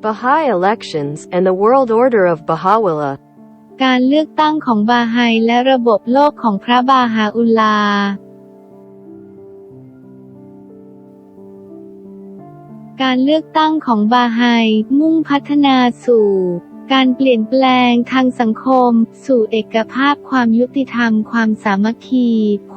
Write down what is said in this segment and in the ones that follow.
Baha'i elections and the world order of Baha'u'llah. การเลือกตั้งของบาไฮและระบบโลกของพระบาฮาอุลลาการเลือกตั้งของบาไฮมุ่งพัฒนาสู่ การเปลี่ยนแปลงทางสังคม สู่เอกภาพความยุติธรรม ความสามัคคี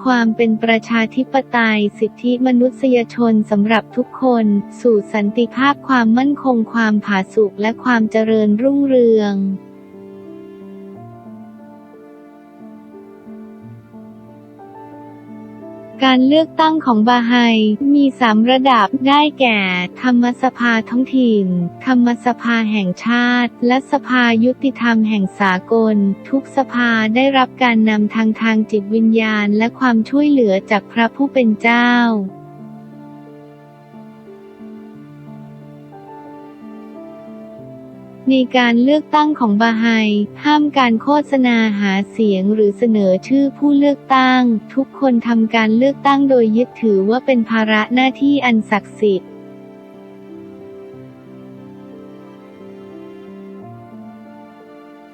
ความเป็นประชาธิปไตย สิทธิมนุษยชนสำหรับทุกคน สู่สันติภาพความมั่นคงความผาสุกและความเจริญรุ่งเรือง การเลือกตั้งของบาไฮมีสามระดับได้แก่ ธรรมสภาท้องถิ่น ธรรมสภาแห่งชาติ และสภายุติธรรมแห่งสากล ทุกสภาได้รับการนำทางทางจิตวิญญาณ และความช่วยเหลือจากพระผู้เป็นเจ้า ในการเลือกตั้งของบาไฮ ห้ามการโฆษณาหาเสียงหรือเสนอชื่อผู้เลือกตั้ง ทุกคนทำการเลือกตั้งโดยยึดถือว่าเป็นภาระหน้าที่อันศักดิ์สิทธิ์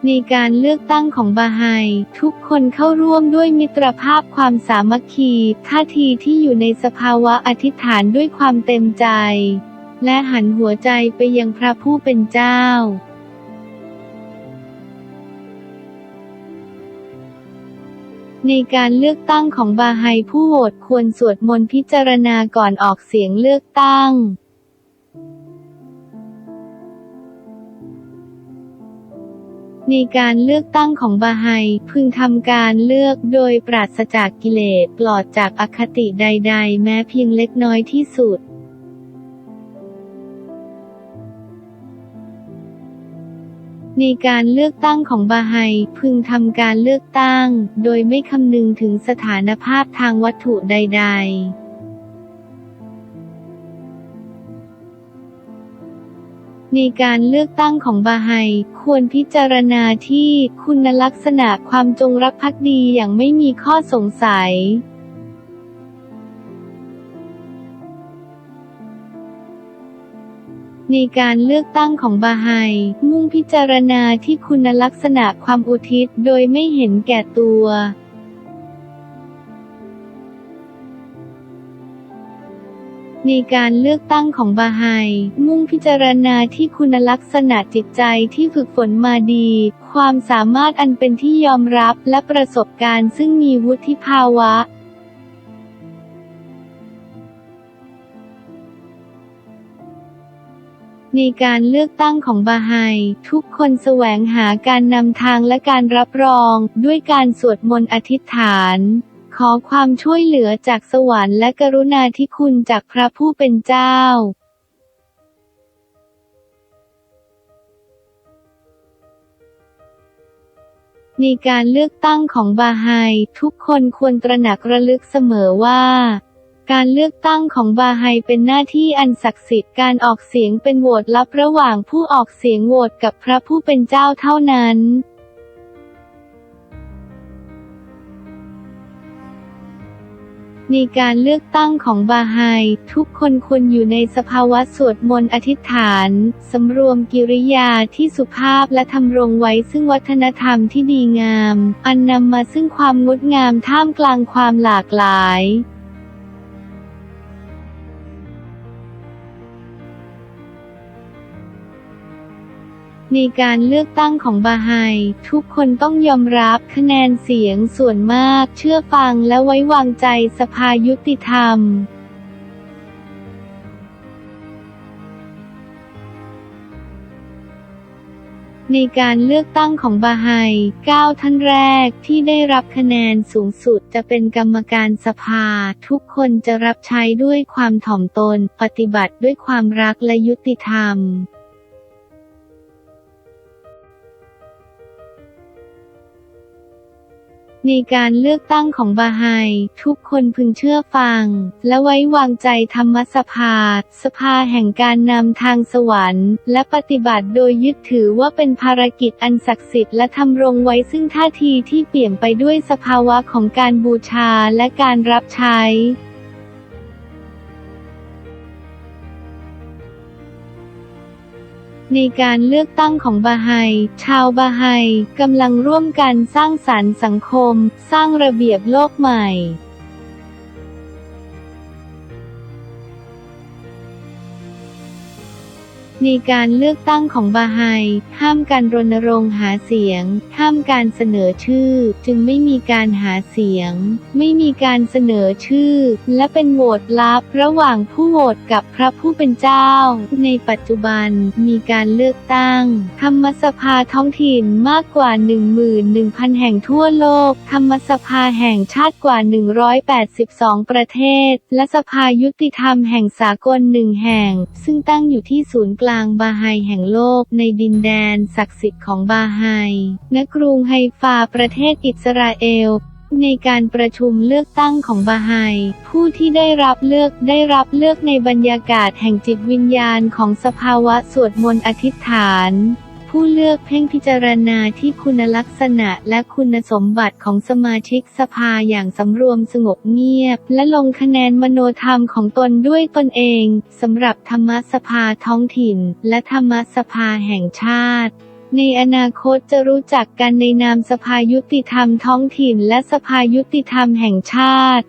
ในการเลือกตั้งของบาไฮ ทุกคนเข้าร่วมด้วยมิตรภาพความสามัคคี ท่าทีที่อยู่ในสภาวะอธิษฐานด้วยความเต็มใจ และหันหัวใจไปยังพระผู้เป็นเจ้า ในการเลือกตั้งของบาไฮผู้โหวตควรสวดมนต์พิจารณาก่อนออกเสียงเลือกตั้งในการเลือกตั้งของบาไฮพึงทำการเลือกโดยปราศจากกิเลสปลอดจากอคติใด ๆ แม้เพียงเล็กน้อยที่สุด ในการเลือกตั้งของบาไฮพึงทำการเลือกตั้ง โดยไม่คำนึงถึงสถานภาพทางวัตถุใด ๆในการเลือกตั้งของบาไฮควรพิจารณาที่คุณลักษณะความจงรักภักดีอย่างไม่มีข้อสงสัย ในการเลือกตั้งของบาไฮ มุ่งพิจารณาที่คุณลักษณะความอุทิศโดยไม่เห็นแก่ตัวในการเลือกตั้งของบาไฮ มุ่งพิจารณาที่คุณลักษณะจิตใจที่ฝึกฝนมาดี ความสามารถอันเป็นที่ยอมรับและประสบการณ์ซึ่งมีวุฒิภาวะ ในการเลือกตั้งของบาไฮ ทุกคนแสวงหาการนำทางและการรับรอง ด้วยการสวดมนต์อธิษฐาน ขอความช่วยเหลือจากสวรรค์และกรุณาธิคุณจากพระผู้เป็นเจ้าในการเลือกตั้งของบาไฮ ทุกคนควรตระหนักระลึกเสมอว่า การเลือกตั้งของบาไฮเป็นหน้าที่อันศักดิ์สิทธิ์การออกเสียงเป็นโหวตลับระหว่างผู้ออกเสียงโหวตกับพระผู้เป็นเจ้าเท่านั้นในการเลือกตั้งของบาไฮ ทุกคนควรอยู่ในสภาวะสวดมนต์อธิษฐาน สำรวมกิริยาที่สุภาพและทำรงไว้ซึ่งวัฒนธรรมที่ดีงาม อันนำมาซึ่งความงดงามท่ามกลางความหลากหลาย ในการเลือกตั้งของบาไฮ ทุกคนต้องยอมรับคะแนนเสียงส่วนมากเชื่อฟังและไว้วางใจสภายุติธรรมในการเลือกตั้งของบาไฮ 9 ท่านแรกที่ได้รับคะแนนสูงสุดจะเป็นกรรมการสภา ทุกคนจะรับใช้ด้วยความถ่อมตน ปฏิบัติด้วยความรักและยุติธรรม ในการเลือกตั้งของบาไฮ ทุกคนพึงเชื่อฟัง และไว้วางใจธรรมสภา สภาแห่งการนำทางสวรรค์ และปฏิบัติโดยยึดถือว่าเป็นภารกิจอันศักดิ์สิทธิ์และทำรงไว้ซึ่งท่าทีที่เปลี่ยนไปด้วยสภาวะของการบูชาและการรับใช้ ในการเลือกตั้งของบาไฮ ชาวบาไฮกำลังร่วมกันสร้างสรรค์สังคม สร้างระเบียบโลกใหม่ ในการเลือกตั้งของบาไฮห้ามการรณรงค์หาเสียง ห้ามการเสนอชื่อ จึงไม่มีการหาเสียง ไม่มีการเสนอชื่อ และเป็นโหวตลับระหว่างผู้โหวตกับพระผู้เป็นเจ้า ในปัจจุบันมีการเลือกตั้ง ธรรมสภาท้องถิ่นมากกว่า 11,000 แห่งทั่วโลก ธรรมสภาแห่งชาติกว่า 182 ประเทศ และสภายุติธรรมแห่งสากลหนึ่งแห่ง ซึ่งตั้งอยู่ที่ศูนย์กลางางบาไฮแห่งโลกในดินแดนศักดิ์สิทธิ์ของบาไฮณกรุงไฮฟาประเทศอิสราเอลในการประชุมเลือกตั้งของบาไฮผู้ที่ได้รับเลือกได้รับเลือกในบรรยากาศแห่งจิตวิญญาณของสภาวะสวดมนต์อธิษฐาน ผู้เลือกเพ่งพิจารณาที่คุณลักษณะและคุณสมบัติของสมาชิกสภาอย่างสำรวมสงบเงียบ และลงคะแนนมโนธรรมของตนด้วยตนเองสำหรับธรรมสภาท้องถิ่น และธรรมสภาแห่งชาติในอนาคตจะรู้จักกันในนามสภายุติธรรมท้องถิ่นและสภายุติธรรมแห่งชาติ